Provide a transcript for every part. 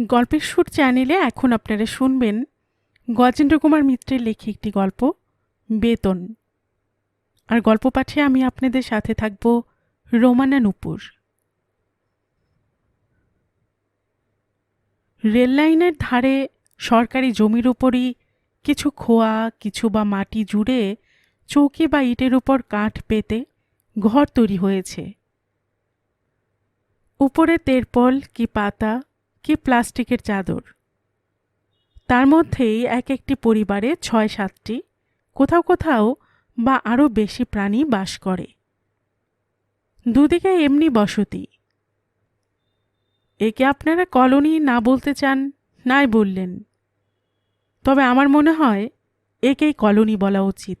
গল্পের সুর চ্যানেলে এখন আপনারা শুনবেন গজেন্দ্র কুমার মিত্রের লেখা একটি গল্প, বেতন। আর গল্প পাঠে আমি আপনাদের সাথে থাকব রোমানা নুপুর। রেললাইনের ধারে সরকারি জমির উপরই কিছু খোয়া, কিছু বা মাটি জুড়ে চৌকি বা ইটের উপর কাঠ পেতে ঘর তৈরি হয়েছে। উপরে তেরপল কি পাতা কি প্লাস্টিকের চাদর? তার মধ্যেই এক একটি পরিবারে ছয় সাতটি, কোথাও কোথাও বা আরও বেশি প্রাণী বাস করে। দুদিকে এমনি বসতি। একে আপনারা কলোনি না বলতে চান, নাই বললেন। তবে আমার মনে হয় একেই কলোনি বলা উচিত।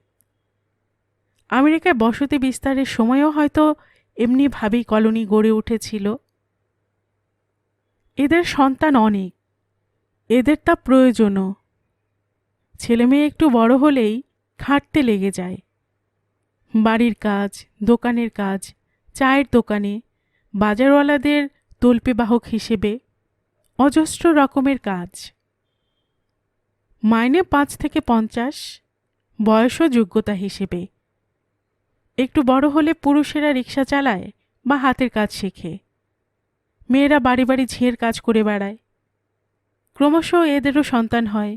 আমেরিকায় বসতি বিস্তারের সময়ও হয়তো এমনিভাবেই কলোনি গড়ে উঠেছিল। এদের সন্তান অনেক। এদের তা প্রয়োজনও। ছেলেমেয়ে একটু বড় হলেই খাটতে লেগে যায়। বাড়ির কাজ, দোকানের কাজ, চায়ের দোকানে বাজারওয়ালাদের তল্পিবাহক হিসেবে অজস্র রকমের কাজ। মাইনে পাঁচ থেকে পঞ্চাশ বয়সও যোগ্যতা হিসেবে। একটু বড় হলে পুরুষেরা রিক্সা চালায় বা হাতের কাজ শেখে। মেয়েরা বাড়ি বাড়ি ঝিয়ের কাজ করে বেড়ায়। ক্রমশ এদেরও সন্তান হয়,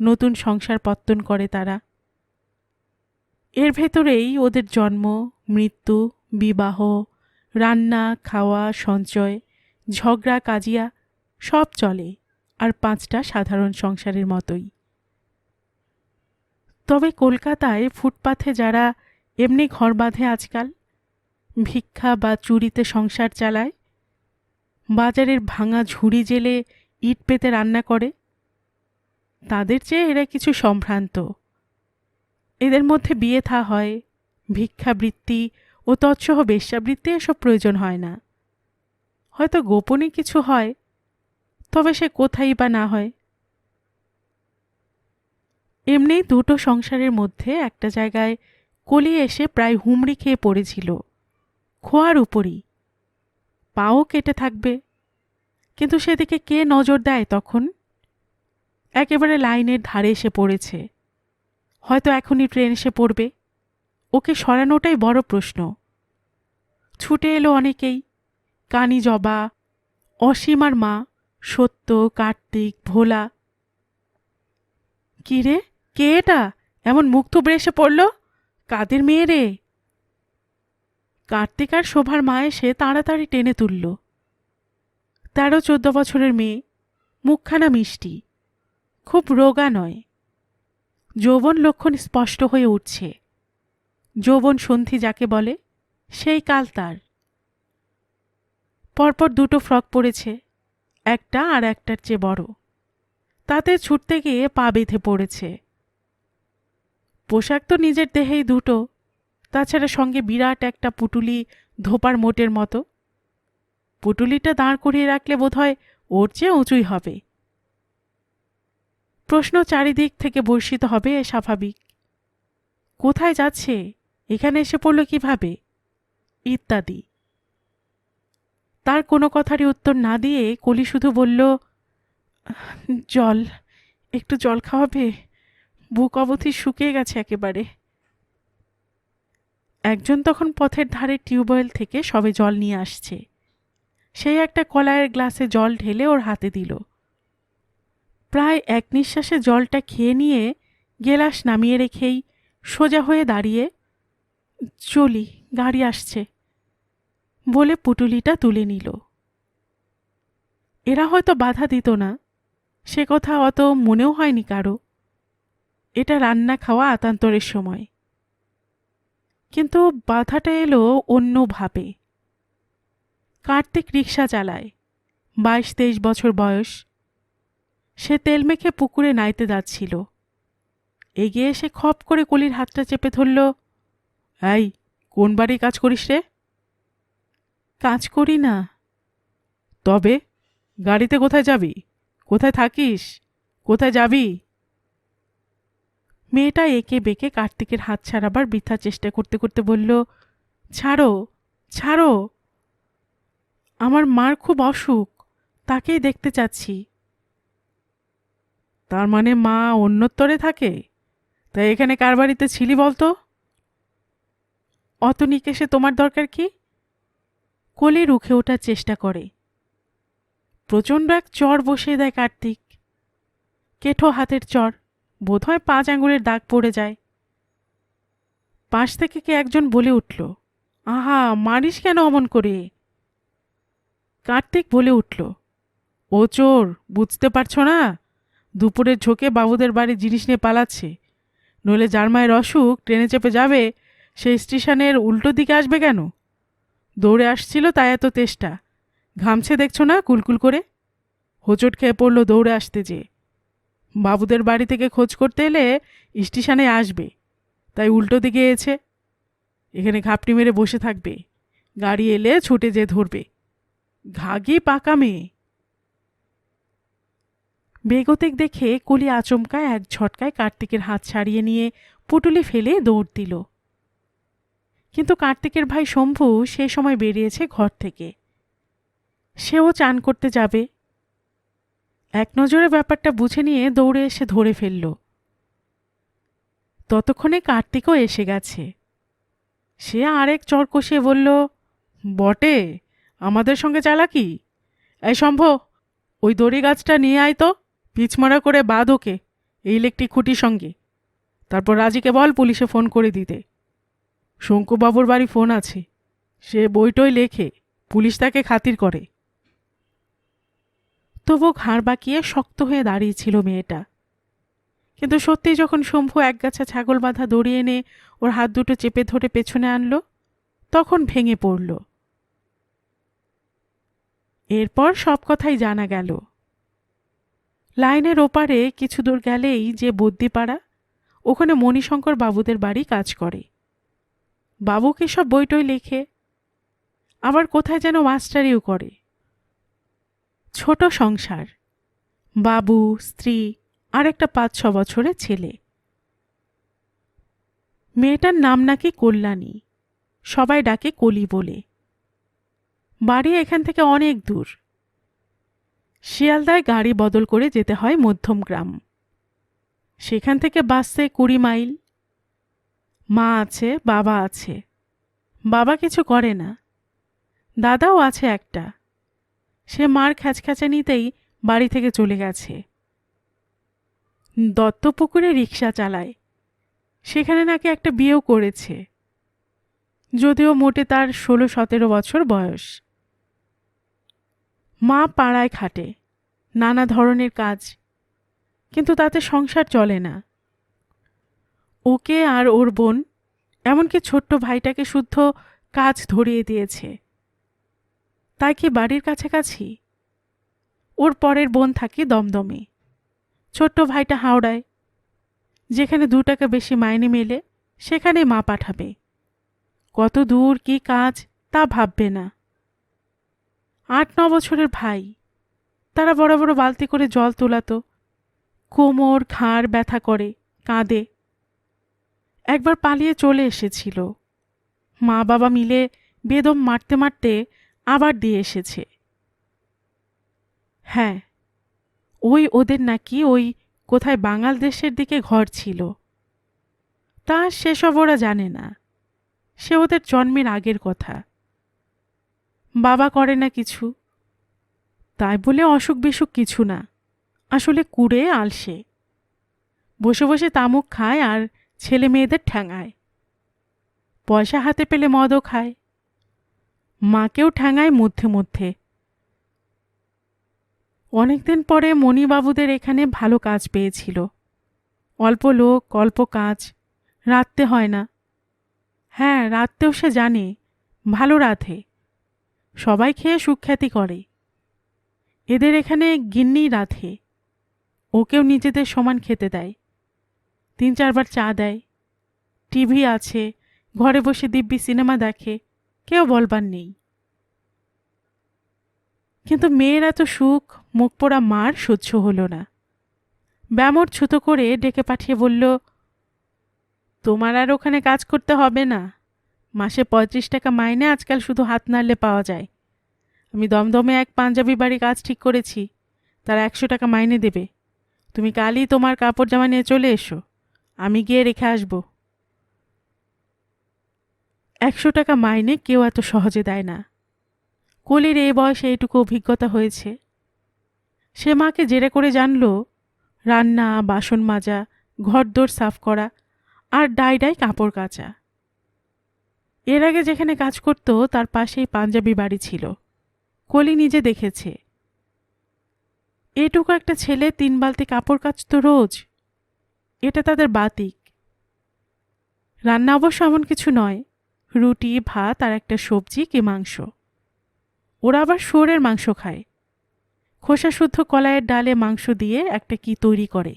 নতুন সংসার পত্তন করে তারা। এর ভেতরেই ওদের জন্ম, মৃত্যু, বিবাহ, রান্না, খাওয়া, সঞ্চয়, ঝগড়া, কাজিয়া, সব চলে আর পাঁচটা সাধারণ সংসারের মতোই। তবে কলকাতায় ফুটপাথে যারা এমনি ঘর বাঁধে আজকাল, ভিক্ষা বা চুরিতে সংসার চালায় বাজারের ভাঙা ঝুড়ি জেলে ইট পেতে রান্না করে। তাদের চেয়ে এরা কিছু সম্ভ্রান্ত। এদের মধ্যে বিয়ে থা হয় ভিক্ষাবৃত্তি ও তৎসহ বেশ্যাবৃত্তি এসব প্রয়োজন হয় না। হয়তো গোপনে কিছু হয়, তবে সে কোথায় বা না হয়। এমনি দুটো সংসারের মধ্যে একটা জায়গায় কলি এসে প্রায় হুমড়ি খেয়ে পড়েছিল। খোয়ার উপরই। পাও কেটে থাকবে। কিন্তু সেদিকে কে নজর দেয় তখন? একেবারে লাইনের ধারে এসে পড়েছে। হয়তো এখনই ট্রেন এসে পড়বে। ওকে সরানোটাই বড় প্রশ্ন। ছুটে এলো অনেকেই। কানি জবা অসীমার মা, সত্য, কার্তিক, ভোলা। কি রে? কে এটা? এমন মুখ থুবড়ে এসে পড়ল? কাদের মেয়ে রে? কার্তিক আর শোভার মা এসে তাড়াতাড়ি টেনে তুলল। তেরো চোদ্দ বছরের মেয়ে, মুখখানা মিষ্টি, খুব রোগা নয়। যৌবন লক্ষণ স্পষ্ট হয়ে উঠছে। যৌবন সন্ধি যাকে বলে, সেই কাল তার। পরপর দুটো ফ্রক পরেছে, একটা আর একটার চেয়ে বড়। তাতে ছুটতে গিয়ে পা বেঁধে পড়েছে। পোশাক তো নিজের দেহেই দুটো তাছাড়া সঙ্গে বিরাট একটা পুটুলি ধোপার মোটের মতো। পুটুলিটা দাঁড় করিয়ে রাখলে বোধহয় ওর চেয়ে উঁচুই হবে। প্রশ্ন চারিদিক থেকে বর্ষিত হবে স্বাভাবিক। কোথায় যাচ্ছে? এখানে এসে পড়ল কীভাবে? ইত্যাদি। তার কোনো কথারই উত্তর না দিয়ে কলি শুধু বলল জল, একটু জল খাওয়াবে? বুক অবধি শুকিয়ে গেছে একেবারে। একজন তখন পথের ধারে টিউবওয়েল থেকে সবে জল নিয়ে আসছে। সেই একটা কলায়ের গ্লাসে জল ঢেলে ওর হাতে দিল। প্রায় এক নিঃশ্বাসে জলটা খেয়ে নিয়ে গেলাস নামিয়ে রেখেই সোজা হয়ে দাঁড়িয়ে, চলি, গাড়ি আসছে, বলে পুটুলিটা তুলে নিল। এরা হয়তো বাধা দিত না, সে কথা অত মনেও হয়নি কারও। এটা রান্না খাওয়া আতান্তরের সময়। কিন্তু বাধাটা এলো অন্যভাবে কার্তিক রিক্সা চালায়। বাইশ তেইশ বছর বয়স। সে তেল মেখে পুকুরে নাইতে যাচ্ছিল। এগিয়ে এসে খপ করে কলির হাতটা চেপে ধরল, এই, কোন বাড়ি কাজ করিস রে? কাজ করি না। তবে, গাড়িতে কোথায় যাবি? কোথায় থাকিস? কোথায় যাবি? মেয়েটা একে বেঁকে কার্তিকের হাত ছাড়াবার বৃথা চেষ্টা করতে করতে বলল, ছাড়ো ছাড়ো। আমার মার খুব অসুখ, তাকেই দেখতে চাচ্ছি। তার মানে মা অন্যত্তরে থাকে? তাই এখানে কার বাড়িতে ছিলি বলতো? অত নিকেশে তোমার দরকার কি? কোলে রুখে ওঠার চেষ্টা করে। প্রচণ্ড এক চর বসিয়ে দেয় কার্তিক। কেঠো হাতের চর। বোধহয় পাঁচ আঙুলের দাগ পড়ে যায়। পাশ থেকে কে একজন বলে উঠল, আহা, মারিস কেন অমন করে? কার্তিক বলে উঠল, ও চোর, বুঝতে পারছ না? দুপুরের ঝোঁকে বাবুদের বাড়ি জিনিস নিয়ে পালাচ্ছে। নইলে যার মায়ের অসুখ, ট্রেনে চেপে যাবে, সেই স্টেশনের উল্টো দিকে আসবে কেন? দৌড়ে আসছিল তাই এত তেষ্টা। ঘামছে দেখছ না, কুলকুল করে? হোঁচট খেয়ে পড়ল দৌড়ে আসতে যেয়ে। বাবুদের বাড়ি থেকে খোঁজ করতে এলে স্টেশনে আসবে। তাই উল্টো দিকে এসে এখানে ঘাপটি মেরে বসে থাকবে। গাড়ি এলে ছুটে যে ধরবে। ঘাগি পাকা মেয়ে। বেগতিক দেখে কলি আচমকায় এক ঝটকায় কার্তিকের হাত ছাড়িয়ে নিয়ে পুটুলি ফেলে দৌড় দিল। কিন্তু কার্তিকের ভাই শম্ভু সে সময় বেরিয়েছে ঘর থেকে। সেও চান করতে যাবে। এক নজরে ব্যাপারটা বুঝে নিয়ে দৌড়ে এসে ধরে ফেলল। ততক্ষণে কার্তিকও এসে গেছে। সে আরেক চর কষিয়ে বলল, বটে, আমাদের সঙ্গে চালাকি? এই সম্ভব ওই দড়ি গাছটা নিয়ে আয় তো পিচমারা করে বাঁধ ওকে, এই ইলেকট্রিক খুঁটির সঙ্গে। তারপর রাজিকে বল পুলিশে ফোন করে দিতে। শঙ্কুবাবুর বাড়ি ফোন আছে। সে বইটই লেখে, পুলিশ তাকে খাতির করে। তবু ঘাড় বাঁকিয়ে শক্ত হয়ে দাঁড়িয়েছিল মেয়েটা। কিন্তু সত্যি যখন শম্ভু একগাছা ছাগল বাঁধা দড়ি এনে ওর হাত দুটো চেপে ধরে পেছনে আনলো, তখন ভেঙে পড়ল। এরপর সব কথাই জানা গেল। লাইনের ওপারে কিছু দূর গেলেই যে বদ্যিপাড়া, ওখানে মণিশঙ্কর বাবুদের বাড়ি কাজ করে। বাবুকে সব বইটই লেখে, আবার কোথায় যেন মাস্টারিও করে। ছোট সংসার, বাবু, স্ত্রী আর একটা পাঁচ ছ বছরের ছেলে। মেয়েটার নাম নাকি কল্যাণী, সবাই ডাকে কলি বলে। বাড়ি এখান থেকে অনেক দূর। শিয়ালদায় গাড়ি বদল করে যেতে হয় মধ্যম গ্রাম। সেখান থেকে বাসে কুড়ি মাইল। মা আছে, বাবা আছে। বাবা কিছু করে না। দাদাও আছে একটা। সে মার খ্যাচখ্যাচানিতেই বাড়ি থেকে চলে গেছে। দত্তপুকুরে রিক্সা চালায়। সেখানে নাকি একটা বিয়েও করেছে। যদিও মোটে তার ষোলো সতেরো বছর বয়স। মা পাড়ায় খাটে, নানা ধরনের কাজ, কিন্তু তাতে সংসার চলে না। ওকে আর ওর বোন, এমনকি ছোট্ট ভাইটাকে শুদ্ধ কাজ ধরিয়ে দিয়েছে। তাই কি বাড়ির কাছাকাছি? ওর পরের বোন থাকে দমদমে। ছোট্ট ভাইটা হাওড়ায়। যেখানে দু টাকা বেশি মাইনে মেলে, সেখানে মা পাঠাবে। কত দূর, কি কাজ, তা ভাববে না। আট, ন বছরের ভাই। তারা বড় বড় বালতি করে জল তোলাতো। কোমর, ঘাড় ব্যথা করে, কাঁদে। একবার পালিয়ে চলে এসেছিল। মা বাবা মিলে বেদম মারতে মারতে আবার দিয়ে এসেছে। হ্যাঁ ওই ওদের নাকি ওই কোথায় বাঙাল দেশের দিকে ঘর ছিল। তা সেসব ওরা জানে না। সে ওদের জন্মের আগের কথা। বাবা করে না কিছু। তাই বলে অসুখ বিসুখ কিছু না। আসলে কুড়ে, আলসে। বসে বসে তামুক খায় আর ছেলে মেয়েদের ঠ্যাঙায়। পয়সা হাতে পেলে মদও খায়। মাকেও ঠ্যাঙায় মধ্যে মধ্যে। অনেকদিন পরে মণিবাবুদের এখানে ভালো কাজ পেয়েছিল। অল্প লোক, অল্প কাজ, রাঁধতে হয় না। হ্যাঁ রাঁধতেও সে জানে, ভালো রাধে। সবাই খেয়ে সুখ্যাতি করে। এদের এখানে গিন্নি রাধে। ওকেও নিজেদের সমান খেতে দেয়। তিন চারবার চা দেয়। টিভি আছে, ঘরে বসে দিব্যি সিনেমা দেখে। কেউ বলবার নেই। কিন্তু মেয়ের এত সুখ, মুখ পোড়া মার সহ্য হলো না। ব্যামর ছুতো করে ডেকে পাঠিয়ে বলল, তোমার আর ওখানে কাজ করতে হবে না। মাসে পঁয়ত্রিশ টাকা মাইনে আজকাল শুধু হাত নাড়লে পাওয়া যায়। আমি দমদমে এক পাঞ্জাবি বাড়ি কাজ ঠিক করেছি। তারা একশো টাকা মাইনে দেবে। তুমি কালই তোমার কাপড় জামা নিয়ে চলে এসো। আমি গিয়ে রেখে আসব। একশো টাকা মাইনে কেউ এত সহজে দেয় না। কলির এই বয়সে এইটুকু অভিজ্ঞতা হয়েছে। সে মাকে জেরে করে জানল, রান্না, বাসন মাজা, ঘরদোর সাফ করা আর ডাই ডাই কাপড় কাচা। এর আগে যেখানে কাজ করত, তার পাশেই পাঞ্জাবি বাড়ি ছিল। কলি নিজে দেখেছে। এটুকু একটা ছেলে তিন বালতি কাপড় কাচত রোজ? এটা তাদের বাতিক। রান্না অবশ্য এমন কিছু নয়। রুটি, ভাত আর একটা সবজি কি মাংস। ওরা আবার শুয়োরের মাংস খায়। খোসা শুদ্ধ কলাইয়ের ডালে মাংস দিয়ে একটা কি তৈরি করে,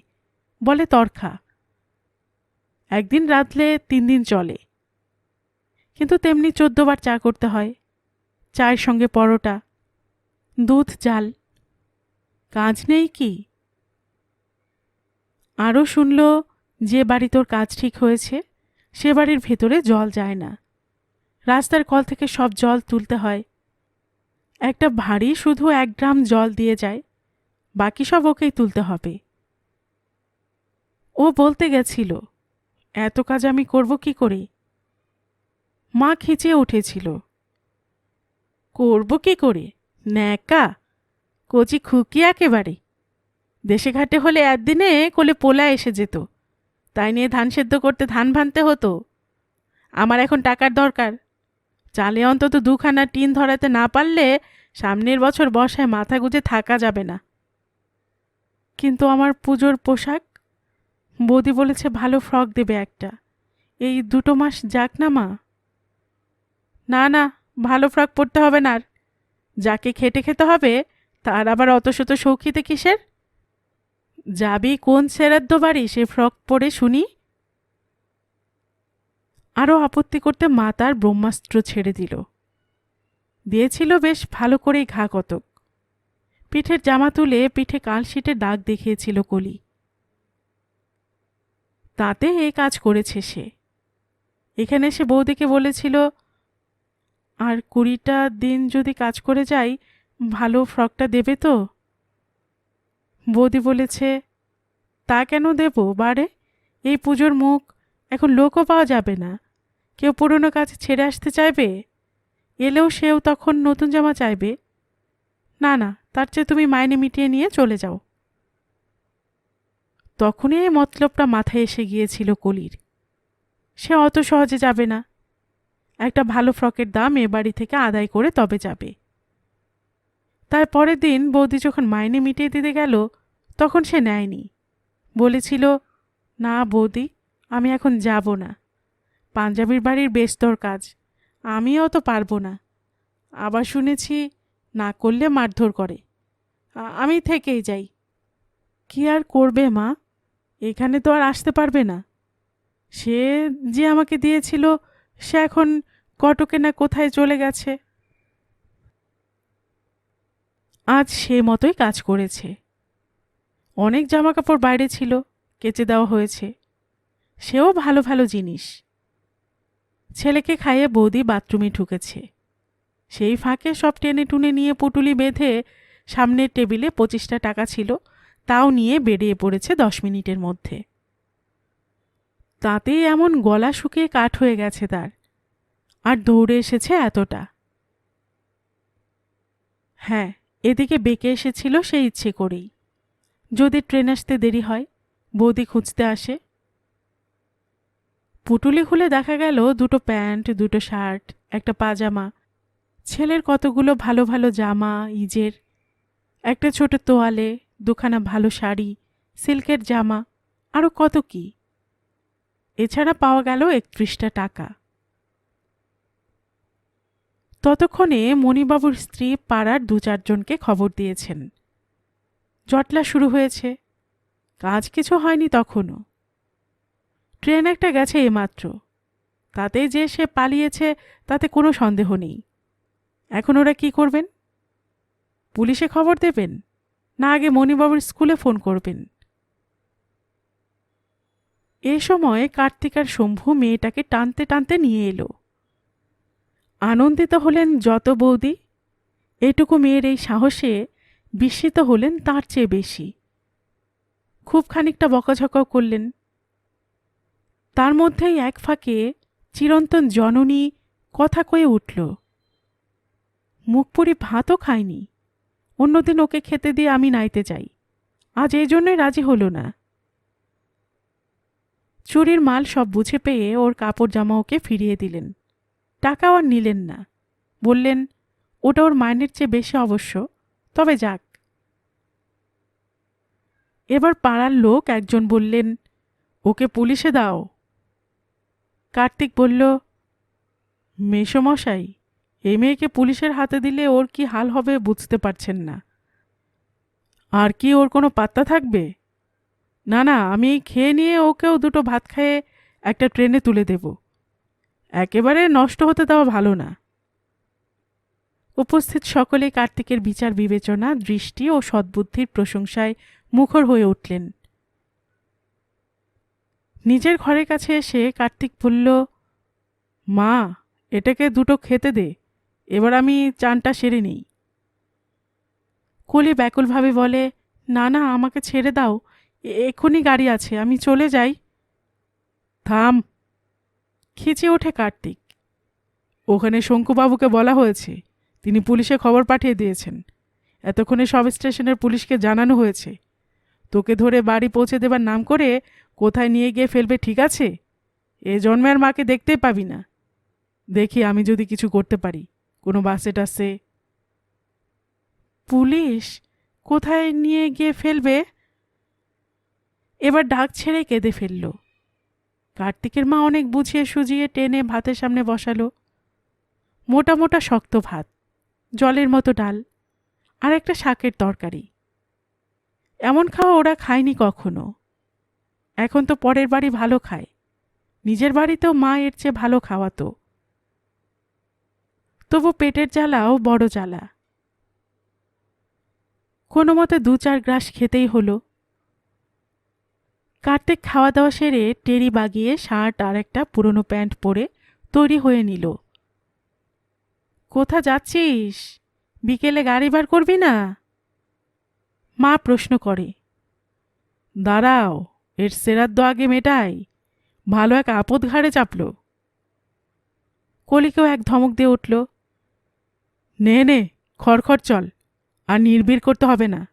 বলে তরখা। একদিন রাঁধলে তিন দিন চলে। কিন্তু তেমনি চোদ্দবার চা করতে হয়। চায়ের সঙ্গে পরোটা, দুধ, জাল। কাজ নেই কি? আরও শুনল, যে বাড়ি তোর কাজ ঠিক হয়েছে, সে বাড়ির ভেতরে জল যায় না। রাস্তার কল থেকে সব জল তুলতে হয়। একটা ভারী শুধু এক গ্রাম জল দিয়ে যায়, বাকি সব ওকেই তুলতে হবে। ও বলতে গেছিল, এত কাজ আমি করব কি করে? মা খিচিয়ে উঠেছিল, করব কি করে? ন্যাকা, কচি খুকি একেবারে। দেশে ঘাটে হলে একদিনে কোলে পোলা এসে যেত, তাই নিয়ে ধান সেদ্ধ করতে ধান ভানতে হতো। আমার এখন টাকার দরকার। চালে অন্তত দুখানা টিন ধরাতে না পারলে সামনের বছর বর্ষায় মাথা গুঁজে থাকা যাবে না। কিন্তু আমার পুজোর পোশাক? বৌদি বলেছে ভালো ফ্রক দেবে একটা। এই দুটো মাস যাক না মা। না না, ভালো ফ্রক পরতে হবে না আর। যাকে খেটে খেতে হবে, তার আবার অত শত শৌখিতে কিসের? যাবি কোন সেরাদ্দ বাড়ি সে ফ্রক পরে শুনি? আরও আপত্তি করতে মা তার ব্রহ্মাস্ত্র ছেড়ে দিল। দিয়েছিল বেশ ভালো করেই ঘা কতক। পিঠের জামা তুলে পিঠে কালশিটে দাগ দেখিয়েছিল কলি। তাতে এই কাজ করেছে সে। এখানে সে বৌদিকে বলেছিল, আর কুড়িটা দিন যদি কাজ করে যাই, ভালো ফ্রকটা দেবে তো? বৌদি বলেছে, তা কেন দেব? বারে, এই পুজোর মুখ এখন লোকও পাওয়া যাবে না। কেউ পুরনো কাজ ছেড়ে আসতে চাইবে? এলেও সেও তখন নতুন জামা চাইবে? না না, তার চেয়ে তুমি মাইনে মিটিয়ে নিয়ে চলে যাও। তখনই এই মতলবটা মাথায় এসে গিয়েছিল কলির। সে অত সহজে যাবে না। একটা ভালো ফ্রকের দাম এ বাড়ি থেকে আদায় করে তবে যাবে। তার পরের দিন বৌদি যখন মাইনে মিটিয়ে দিতে গেল, তখন সে নেয়নি। বলেছিল, না, বৌদি আমি এখন যাব না। পাঞ্জাবির বাড়ির বেস্তর কাজ। আমিও তো পারব না। আবার শুনেছি, না করলে মারধর করে। আমি থেকেই যাই। কি আর করবে মা? এখানে তো আর আসতে পারবে না। সে যে আমাকে দিয়েছিল, সে এখন কটকে না কোথায় চলে গেছে? আজ সে মতোই কাজ করেছে। অনেক জামাকাপড় বাইরে ছিল, কেচে দেওয়া হয়েছে। সেও ভালো ভালো জিনিস। ছেলেকে খাইয়ে বৌদি বাথরুমে ঢুকেছে। সেই ফাঁকে সব টেনে টুনে নিয়ে পুটুলি বেঁধে সামনের টেবিলে পঁচিশটা টাকা ছিল, তাও নিয়ে বেরিয়ে পড়েছে দশ মিনিটের মধ্যে। তাতেই এমন গলা শুকিয়ে কাঠ হয়ে গেছে তার। আর দৌড়ে এসেছে এতটা। হ্যাঁ এদিকে বেঁকে এসেছিল সে ইচ্ছে করেই। যদি ট্রেন আসতে দেরি হয়, বৌদি খুঁজতে আসে। পুটুলি খুলে দেখা গেল দুটো প্যান্ট, দুটো শার্ট, একটা পাজামা। ছেলের কতগুলো ভালো ভালো জামা, ইজের। একটা ছোট তোয়ালে, দুখানা ভালো শাড়ি, সিল্কের জামা আরও কত কি? এছাড়া পাওয়া গেল একত্রিশটা টাকা। ততক্ষণে মণিবাবুর স্ত্রী পাড়ার দু চারজনকে খবর দিয়েছেন। জটলা শুরু হয়েছে। কাজ কিছু হয়নি তখনও। ট্রেন একটা গেছে এইমাত্র। তাতে যে সে পালিয়েছে, তাতে কোনো সন্দেহ নেই। এখন ওরা কি করবেন? পুলিশে খবর দেবেন? না আগে মণিবাবুর স্কুলে ফোন করবেন? এ সময় কার্তিক আর শম্ভু মেয়েটাকে টানতে টানতে নিয়ে এলো। আনন্দিত হলেন যত বৌদি, এটুকু মেয়ের এই সাহসে বিস্মিত হলেন তার চেয়ে বেশি। খুব খানিকটা বকাঝকাও করলেন তার মধ্যেই এক ফাঁকে চিরন্তন জননী কথা কয়ে উঠল, মুখ পুরি ভাতও খায়নি অন্যদিন ওকে খেতে দিয়ে আমি নাইতে চাই আজ এই জন্যই রাজি হলো না। চুরির মাল সব বুঝে পেয়ে ওর কাপড় জামা ওকে ফিরিয়ে দিলেন। টাকাও আর নিলেন না। বললেন, ওটা ওর মাইনের চেয়ে বেশি অবশ্য, তবে যাক। এবার পাড়ার লোক একজন বললেন, ওকে পুলিশে দাও। কার্তিক বলল, মেসমশাই, এই মেয়েকে পুলিশের হাতে দিলে ওর কি হাল হবে বুঝতে পারছেন না। আর কি ওর কোনো পাত্তা থাকবে? না না, আমি খেয়ে নিয়ে ওকেও দুটো ভাত খেয়ে একটা ট্রেনে তুলে দেব। একেবারে নষ্ট হতে দেওয়া ভালো না। উপস্থিত সকলে কার্তিকের বিচার বিবেচনা, দৃষ্টি ও সদ্বুদ্ধির প্রশংসায় মুখর হয়ে উঠলেন। নিজের ঘরের কাছে এসে কার্তিক বলল, মা, এটাকে দুটো খেতে দে, এবার আমি চানটা সেরে নিই। কলি ব্যাকুলভাবে বলে, না না, আমাকে ছেড়ে দাও এক্ষুনি গাড়ি আছে, আমি চলে যাই। থাম। খিচে ওঠে কার্তিক। ওখানে শঙ্কুবাবুকে বলা হয়েছে, তিনি পুলিশে খবর পাঠিয়ে দিয়েছেন। এতক্ষণে সব স্টেশনের পুলিশকে জানানো হয়েছে। তোকে ধরে বাড়ি পৌঁছে দেবার নাম করে কোথায় নিয়ে গিয়ে ফেলবে ঠিক আছে? এ জন্মে আর মাকে দেখতেই পাবি না। দেখি আমি যদি কিছু করতে পারি। কোনো বাসে টাসে। পুলিশ কোথায় নিয়ে গিয়ে ফেলবে? এবার ডাক ছেড়ে কেঁদে ফেলল। কার্তিকের মা অনেক বুঝিয়ে সুজিয়ে টেনে ভাতের সামনে বসালো। মোটা মোটা শক্ত ভাত, জলের মতো ডাল আর একটা শাকের তরকারি। এমন খাওয়া ওরা খায়নি কখনো। এখন তো পরের বাড়ি ভালো খায়। নিজের বাড়িতেও মা এর চেয়ে ভালো খাওয়াতো। তবু পেটের জ্বালাও বড় জ্বালা। কোনো মতে দু চার গ্রাস খেতেই হলো। কার্তিক খাওয়া দাওয়া সেরে টেরি বাগিয়ে শার্ট আর একটা পুরনো প্যান্ট পরে তৈরি হয়ে নিল। কোথা যাচ্ছিস? বিকেলে গাড়ি বার করবি না? মা প্রশ্ন করে। দাঁড়াও। এর সেরাদ্দ আগে মেটাই। ভালো এক আপদ ঘাড়ে চাপল। কলিকেও এক ধমক দিয়ে উঠল, নে নে, খড়খড় চল, আর নির্বিড় করতে হবে না।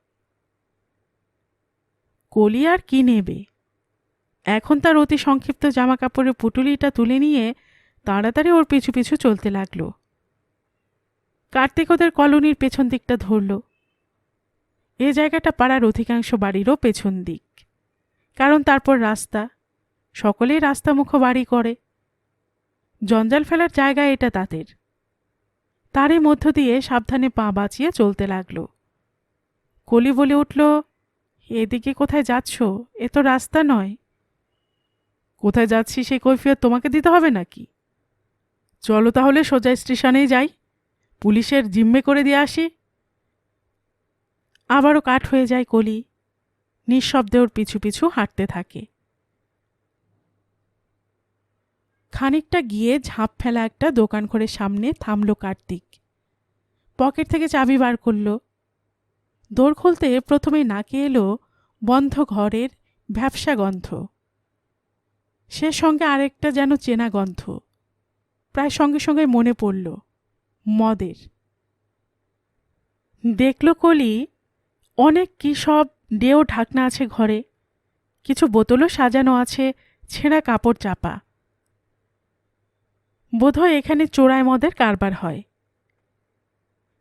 কলি আর কি নেবে? এখন তার অতি সংক্ষিপ্ত জামা কাপড়ের পুটুলিটা তুলে নিয়ে তাড়াতাড়ি ওর পিছু পিছু চলতে লাগল। কার্তিক ওদের কলোনির পেছন দিকটা ধরল। এ জায়গাটা পাড়ার অধিকাংশ বাড়িরও পেছন দিক। কারণ তারপর রাস্তা। সকলেই রাস্তা রাস্তামুখো বাড়ি করে। জঞ্জাল ফেলার জায়গা এটা তাদের। তারই মধ্য দিয়ে সাবধানে পা বাঁচিয়ে চলতে লাগল। কলি বলে উঠল, এদিকে কোথায় যাচ্ছ? এ তো রাস্তা নয়। কোথায় যাচ্ছি সে কৈফিয়ত তোমাকে দিতে হবে নাকি? চলো তাহলে সোজা স্টেশনেই যাই। পুলিশের জিম্মে করে দিয়ে আসি। আবারও কাঠ হয়ে যায় কলি। নিঃশব্দে ওর পিছু পিছু হাঁটতে থাকে। খানিকটা গিয়ে ঝাঁপ ফেলা একটা দোকান ঘরের সামনে থামল কার্তিক। পকেট থেকে চাবি বার করল। দৌড় খুলতে প্রথমে নাকে এলো বন্ধ ঘরের ভ্যাবসা গন্ধ। সে সঙ্গে আরেকটা যেন চেনা গন্ধ। প্রায় সঙ্গে সঙ্গে মনে পড়ল, মদের। দেখল কলি অনেক কী সব ডেও ঢাকনা আছে ঘরে, কিছু বোতলও সাজানো আছে, ছেঁড়া কাপড় চাপা। বোধহয় এখানে চোরাই মদের কারবার হয়।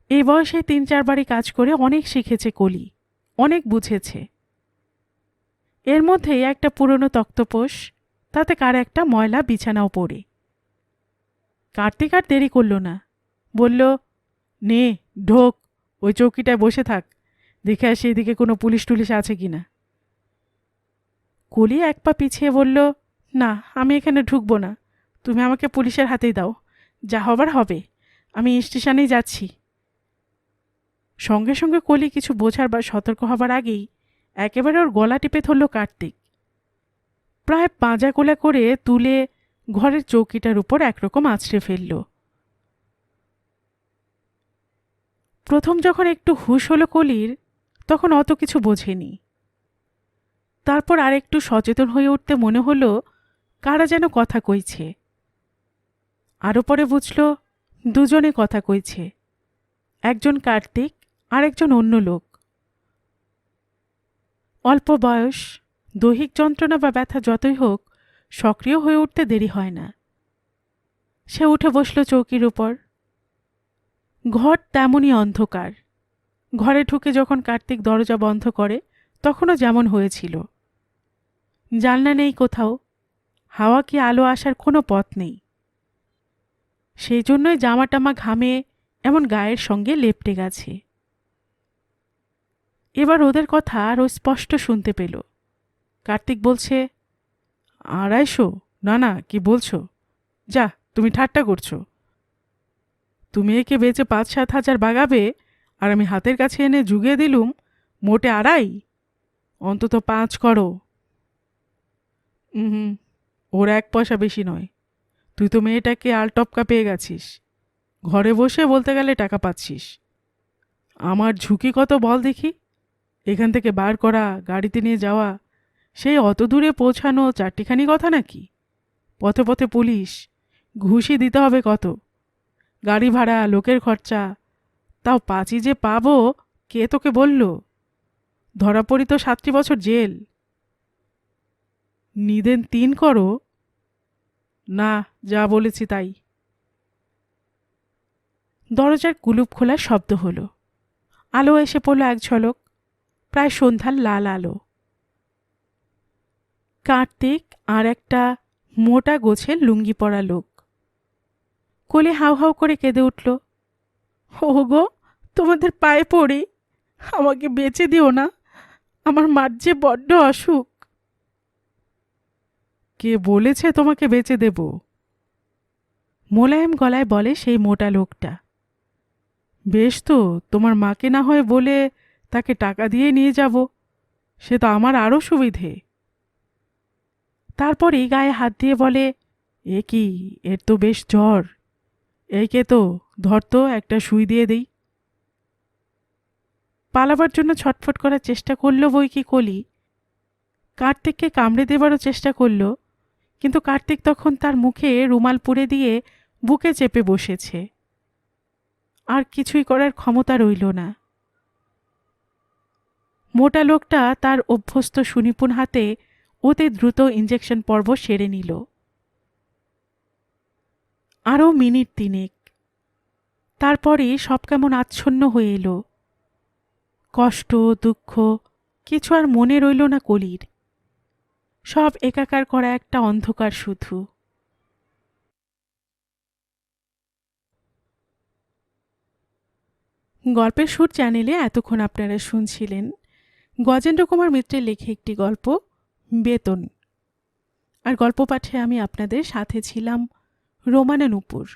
এই বয়সে তিন চারবারই কাজ করে অনেক শিখেছে কলি, অনেক বুঝেছে। এর মধ্যেই একটা পুরনো তক্তপোষ, তাতে কার একটা ময়লা বিছানাও পড়ে। কার্তিক আর দেরি করল না, বলল, নে, ঢোক, ওই চৌকিটায় বসে থাক। দেখে আসি এদিকে কোনো পুলিশ টুলিশ আছে কি না। কলি এক পা পিছিয়ে বলল, না, আমি এখানে ঢুকবো না। তুমি আমাকে পুলিশের হাতেই দাও। যা হবার হবে। আমি স্টেশনেই যাচ্ছি। সঙ্গে সঙ্গে কলি কিছু বোঝার বা সতর্ক হবার আগেই একেবারে ওর গলা টিপে ধরল কার্তিক। প্রায় পাঁজা কোলা করে তুলে ঘরের চৌকিটার উপর একরকম আছড়ে ফেলল। প্রথম যখন একটু হুশ হলো কলির তখন অত কিছু বোঝেনি। তারপর আর একটু সচেতন হয়ে উঠতে মনে হলো, কারা যেন কথা কইছে। আরও পরে বুঝল, দুজনে কথা কইছে। একজন কার্তিক আর একজন অন্য লোক। অল্প বয়স, দৈহিক যন্ত্রণা বা ব্যথা যতই হোক, সক্রিয় হয়ে উঠতে দেরি হয় না। সে উঠে বসল চৌকির উপর। ঘর তেমনই অন্ধকার। ঘরে ঢুকে যখন কার্তিক দরজা বন্ধ করে, তখনও যেমন হয়েছিল। জানলা নেই কোথাও, হাওয়া কি আলো আসার কোনো পথ নেই। সেই জন্যই জামাটামা ঘামে এমন গায়ের সঙ্গে লেপটে গেছে। এবার ওদের কথা আরও স্পষ্ট শুনতে পেল। কার্তিক বলছে, আড়াইশো? না না, কি বলছো? যা, তুমি ঠাট্টা করছ। তুমি একে বেচে পাঁচ সাত হাজার বাগাবে আর আমি হাতের কাছে এনে জুগিয়ে দিলুম, মোটে আড়াই? অন্তত পাঁচ করো। হুম ওর এক পয়সা বেশি নয়। তুই তো মেয়েটাকে আলটপকা পেয়ে গেছিস। ঘরে বসে বলতে গেলে টাকা পাচ্ছিস। আমার ঝুঁকি কত বল দেখি? এখান থেকে বার করা, গাড়িতে নিয়ে যাওয়া, সেই অত দূরে পৌঁছানো চারটিখানি কথা নাকি? পথে পথে পুলিশ, ঘুষি দিতে হবে কত? গাড়ি ভাড়া, লোকের খরচা তাও পাঁচই যে পাবো, কে তোকে বলল? ধরা পড়ি তো সাতটি বছর জেল। নিদেন তিন করো? না, যা বলেছি তাই। দরজার কুলুপ খোলার শব্দ হলো। আলো এসে পড়ল এক ঝলক, প্রায় সন্ধ্যার লাল আলো। কার্তিক আর একটা মোটা গোছের লুঙ্গি পরা লোক। কোলে হাউ হাউ করে কেঁদে উঠল। গো তোমাদের পায়ে পড়ি। আমাকে বেঁচে দিও না। আমার মার যে বড্ড অসুখ। কে বলেছে তোমাকে বেঁচে দেব? মোলায়েম গলায় বলে সেই মোটা লোকটা। বেশ তো, তোমার মাকে না হয় বলে তাকে টাকা দিয়ে নিয়ে যাব। সে তো আমার আরও সুবিধে। তারপর এই গায়ে হাত দিয়ে বলে, এ কি? এর তো বেশ জ্বর। এইকে তো? ধর তো, একটা সুই দিয়ে দেই। পালাবার জন্য ছটফট করার চেষ্টা করল বই কি কলি। কার্তিককে কামড়ে দেবারও চেষ্টা করল, কিন্তু কার্তিক তখন তার মুখে রুমাল পুড়ে দিয়ে বুকে চেপে বসেছে। আর কিছুই করার ক্ষমতা রইল না। মোটা লোকটা তার অভ্যস্ত সুনিপুণ হাতে ওতে দ্রুত ইঞ্জেকশন পর্ব সেরে নিল। আরও মিনিট তিনেক। তারপরে সব কেমন আচ্ছন্ন হয়ে এলো। কষ্ট, দুঃখ, কিছু আর মনে রইল না কলির। সব একাকার করা একটা অন্ধকার শুধু। গল্পের সুর চ্যানেলে এতক্ষণ আপনারা শুনছিলেন গজেন্দ্র কুমার মিত্রের লেখে একটি গল্প, বেতন। আর গল্প পাঠে আমি আপনাদের সাথে ছিলাম রোমানা নুপুর